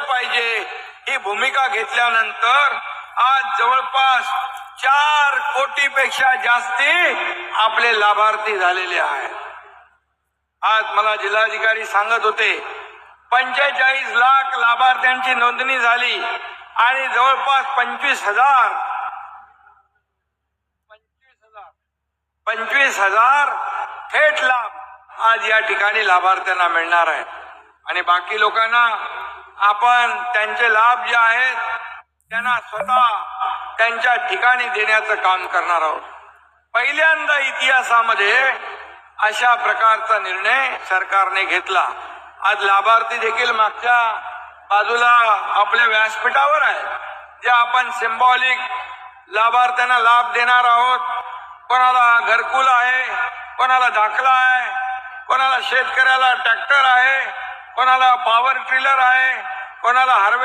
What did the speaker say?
पाहिजे. ही भूमिका घेतल्यानंतर आज जवळपास चार कोटीपेक्षा जास्ती आपले लाभार्थी झालेले आहेत. आज मला जिल्हाधिकारी सांगत होते पंचेचाळीस लाख लाभार्थ्यांची नोंदणी झाली आणि जवळपास पंचवीस हजार पंचवीस हजार पंचवीस हजार थेट लाभ आज या ठिकाणी लाभार्थ्यांना मिळणार आहे. आणि बाकी लोकांना आपण त्यांचे लाभ जे आहेत त्यांना स्वतः त्यांच्या ठिकाणी देण्याचं काम करणार आहोत. पहिल्यांदा इतिहासामध्ये अशा प्रकारचा निर्णय सरकारने घेतला. आज लाभार्थी देखील मागच्या बाजूला आपल्या व्यासपीठावर आहे जे आपण सिम्बॉलिक लाभार्थ्यांना लाभ देणार आहोत. कोणाला घरकुल आहे कोणाला दाखला आहे कोणाला शेतकऱ्याला ट्रॅक्टर आहे कोणाला पॉवर ट्रिलर आहे कोणाला हार्वे